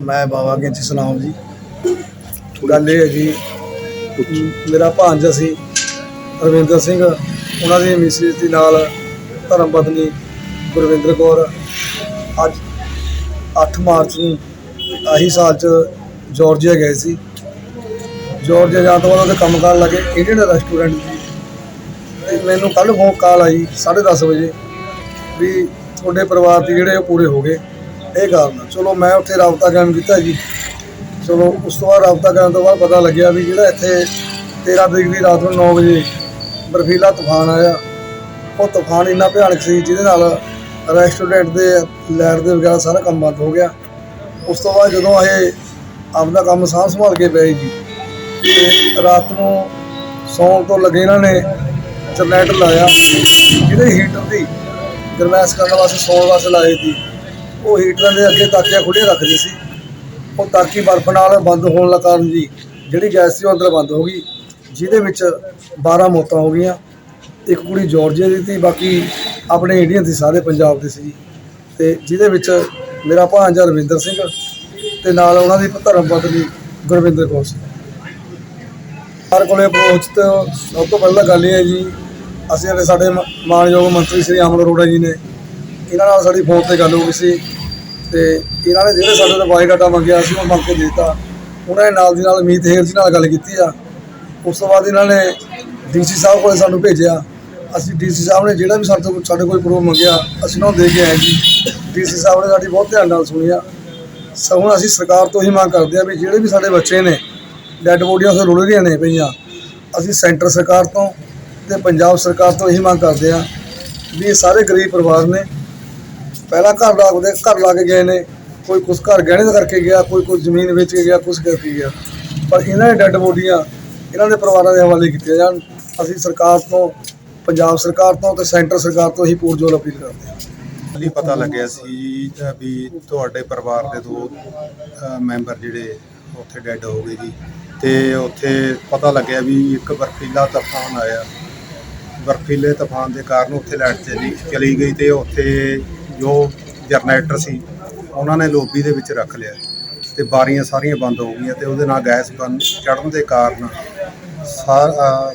ਮੈਂ ਬਾਬਾ ਗਿੰਚ ਸਲਾਮ ਜੀ। ਗੱਲ ਇਹ ਹੈ ਜੀ, ਮੇਰਾ ਭਾਂਜਾ ਸੀ, ਰਵਿੰਦਰ ਸਿੰਘ। ਉਹਨਾਂ ਦੀ ਮਿਸਿਸ ਦੇ ਨਾਲ ਧਰਮ ਪਤਨੀ ਗੁਰਵਿੰਦਰ ਕੌਰ ਅੱਜ 8 ਮਾਰਚ ਨੂੰ ਆਹੀ ਸਾਲ ਚ ਜਾਰਜੀਆ ਗਏ ਸੀ। ਜਾਰਜੀਆ ਜਾਣ ਤੋਂ ਬਾਅਦ ਉਹਦੇ ਕੰਮ ਕਰਨ ਲੱਗੇ ਇੰਡੀਅਨ ਰੈਸਟੋਰੈਂਟ ਜੀ? ਮੈਨੂੰ ਕੱਲ ਫੋਨ ਕਾਲ ਆਈ 10:30 ਵਜੇ, ਵੀ ਤੁਹਾਡੇ ਪਰਿਵਾਰ ਦੇ ਜਿਹੜੇ ਉਹ ਪੂਰੇ ਹੋ ਗਏ। ਇਹ ਕਾਰਨ ਆ। ਚਲੋ, ਮੈਂ ਉੱਥੇ ਰਾਬਤਾ ਕਾਇਮ ਕੀਤਾ ਜੀ। ਚਲੋ, ਉਸ ਤੋਂ ਬਾਅਦ ਰਾਬਤਾ ਕਰਨ ਤੋਂ ਬਾਅਦ ਪਤਾ ਲੱਗਿਆ ਵੀ ਜਿਹੜਾ ਇੱਥੇ 13 ਤਰੀਕ ਦੀ ਰਾਤ ਨੂੰ 9 ਵਜੇ ਬਰਫੀਲਾ ਤੂਫਾਨ ਆਇਆ। ਉਹ ਤੂਫਾਨ ਇੰਨਾ ਭਿਆਨਕ ਸੀ ਜਿਹਦੇ ਨਾਲ ਰੈਸਟੋਰੈਂਟ ਦੇ ਲੈਟ ਦੇ ਵਗੈਰਾ ਸਾਰਾ ਕੰਮ ਬੰਦ ਹੋ ਗਿਆ। ਉਸ ਤੋਂ ਬਾਅਦ ਜਦੋਂ ਇਹ ਆਪਦਾ ਕੰਮ ਸਾਂਭ ਸੰਭਾਲ ਕੇ ਪਏ ਜੀ, ਤੇ ਰਾਤ ਨੂੰ ਸੌਣ ਤੋਂ ਲੱਗੇ ਇਹਨਾਂ ਨੇ ਜਨਰੇਟਰ ਲਾਇਆ। ਜਿਹਦੇ ਹੀਟਰ ਦੀ ਗਰਮੈਸ਼ ਕਰਨ ਵਾਸਤੇ ਸੌਣ ਵਾਸਤੇ ਲਾਏ ਸੀ। ਉਹ ਹੀਟਰਾਂ ਦੇ ਅੱਗੇ ਤਾਕੀਆਂ ਖੁੱਲੀਆਂ ਰੱਖਦੇ ਸੀ। ਉਹ ਤਾਕੀ ਬਰਫ਼ ਨਾਲ ਬੰਦ ਹੋਣ ਦਾ ਕਾਰਨ ਜੀ, ਜਿਹੜੀ ਗੈਸ ਸੀ ਉਹ ਅੰਦਰ ਬੰਦ ਹੋ ਗਈ, ਜਿਹਦੇ ਵਿੱਚ 12 ਮੌਤਾਂ ਹੋ ਗਈਆਂ। ਇੱਕ ਕੁੜੀ ਜਾਰਜੀਆ ਦੀ ਸੀ, ਬਾਕੀ ਆਪਣੇ ਇੰਡੀਅਨ ਸੀ, ਸਾਰੇ ਪੰਜਾਬ ਦੇ ਸੀ ਜੀ। ਤੇ ਜਿਹਦੇ ਵਿੱਚ ਮੇਰਾ ਭਾਂਜਾ ਰਵਿੰਦਰ ਸਿੰਘ ਤੇ ਨਾਲ ਉਹਨਾਂ ਦੀ ਧਰਮ ਪਤਨੀ ਗੁਰਵਿੰਦਰ ਕੌਰ ਸੀ। ਹਰ ਕੋਲੇ ਅਪਰੋਚ ਤੋਂ ਸਭ ਤੋਂ ਪਹਿਲਾਂ ਗੱਲ ਇਹ ਹੈ ਜੀ, ਅਸੀਂ ਅਤੇ ਸਾਡੇ ਮਾਨਯੋਗ ਮੰਤਰੀ ਸ੍ਰੀ ਅਮਰ ਅਰੋੜਾ ਜੀ ਨੇ ਇਹਨਾਂ ਨਾਲ ਸਾਡੀ ਫੋਨ ਤੇ ਗੱਲ ਹੋ ਗਈ ਸੀ ਤੇ ਇਹਨਾਂ ਨੇ ਜਿਹੜੇ ਸਾਡੇ ਤੋਂ ਬਾਇਓਡਾਟਾ ਮੰਗਿਆ ਸੀ, ਉਹ ਮੰਗ ਕੇ ਦਿੱਤਾ। ਉਹਨਾਂ ਨੇ ਨਾਲ ਦੀ ਨਾਲ ਮੀਤ ਹੇਰ ਜੀ ਨਾਲ ਗੱਲ ਕੀਤੀ ਆ। ਉਸ ਤੋਂ ਬਾਅਦ ਇਹਨਾਂ ਨੇ ਡੀਸੀ ਸਾਹਿਬ ਕੋਲ ਸਾਨੂੰ ਭੇਜਿਆ। ਅਸੀਂ ਡੀਸੀ ਸਾਹਿਬ ਨੇ ਜਿਹੜਾ ਵੀ ਸਾਡੇ ਤੋਂ ਸਾਡੇ ਕੋਲ ਪ੍ਰੂਫ ਮੰਗਿਆ, ਅਸੀਂ ਉਹਨਾਂ ਨੂੰ ਦੇ ਕੇ ਆਏ ਜੀ। ਡੀਸੀ ਸਾਹਿਬ ਨੇ ਸਾਡੀ ਬਹੁਤ ਧਿਆਨ ਨਾਲ ਸੁਣਿਆ। ਸੋ ਅਸੀਂ ਸਰਕਾਰ ਤੋਂ ਹੀ ਮੰਗ ਕਰਦੇ ਆ ਵੀ ਜਿਹੜੇ ਵੀ ਸਾਡੇ ਬੱਚੇ ਨੇ, ਡੈੱਡ ਬੋਡੀਆਂ ਉੱਥੇ ਰੁਲ ਰਹੀਆਂ ਨੇ ਪਈਆਂ, ਅਸੀਂ ਸੈਂਟਰ ਸਰਕਾਰ ਤੋਂ ਤੇ ਪੰਜਾਬ ਸਰਕਾਰ ਤੋਂ ਇਹੀ ਮੰਗ ਕਰਦੇ ਆ ਵੀ ਇਹ ਸਾਰੇ ਗਰੀਬ ਪਰਿਵਾਰ ਨੇ ਪਹਿਲਾਂ ਘਰ ਲਾ ਕੇ ਘਰ ਲਾ ਕੇ ਗਏ ਨੇ। ਕੋਈ ਕੁਛ ਘਰ ਗਹਿਣੇ ਦਾ ਕਰਕੇ ਗਿਆ, ਕੋਈ ਕੋਈ ਜ਼ਮੀਨ ਵੇਚ ਕੇ ਗਿਆ, ਕੁਛ ਕਰਕੇ ਗਿਆ। ਪਰ ਇਹਨਾਂ ਦੇ ਡੈੱਡ ਬੋਡੀਆਂ ਇਹਨਾਂ ਦੇ ਪਰਿਵਾਰਾਂ ਦੇ ਹਵਾਲੇ ਕੀਤੀਆਂ ਜਾਣ। ਅਸੀਂ ਸਰਕਾਰ ਤੋਂ, ਪੰਜਾਬ ਸਰਕਾਰ ਤੋਂ ਤੇ ਸੈਂਟਰ ਸਰਕਾਰ ਤੋਂ ਹੀ ਪੁਰਜੋਰ ਅਪੀਲ ਕਰਦੇ ਹਾਂ। ਲਈ ਪਤਾ ਲੱਗਿਆ ਸੀ ਵੀ ਤੁਹਾਡੇ ਪਰਿਵਾਰ ਦੇ ਦੋ ਮੈਂਬਰ ਜਿਹੜੇ ਉੱਥੇ ਡੈੱਡ ਹੋ ਗਏ ਜੀ। ਤੇ ਉੱਥੇ ਪਤਾ ਲੱਗਿਆ ਵੀ ਇੱਕ ਬਰਫੀਲਾ ਤੂਫਾਨ ਆਇਆ। ਬਰਫੀਲੇ ਤੂਫਾਨ ਦੇ ਕਾਰਨ ਉੱਥੇ ਲਾਈਟ ਚਲੀ ਚਲੀ ਗਈ ਤੇ ਉੱਥੇ ਜੋ ਜਨਰੇਟਰ ਸੀ, ਉਹਨਾਂ ਨੇ ਲੋਬੀ ਦੇ ਵਿੱਚ ਰੱਖ ਲਿਆ ਤੇ ਬਾਰੀਆਂ ਸਾਰੀਆਂ ਬੰਦ ਹੋ ਗਈਆਂ ਤੇ ਉਹਦੇ ਨਾਲ ਗੈਸ ਬੰਦ ਚੜਨ ਦੇ ਕਾਰਨ ਸਾਰਾ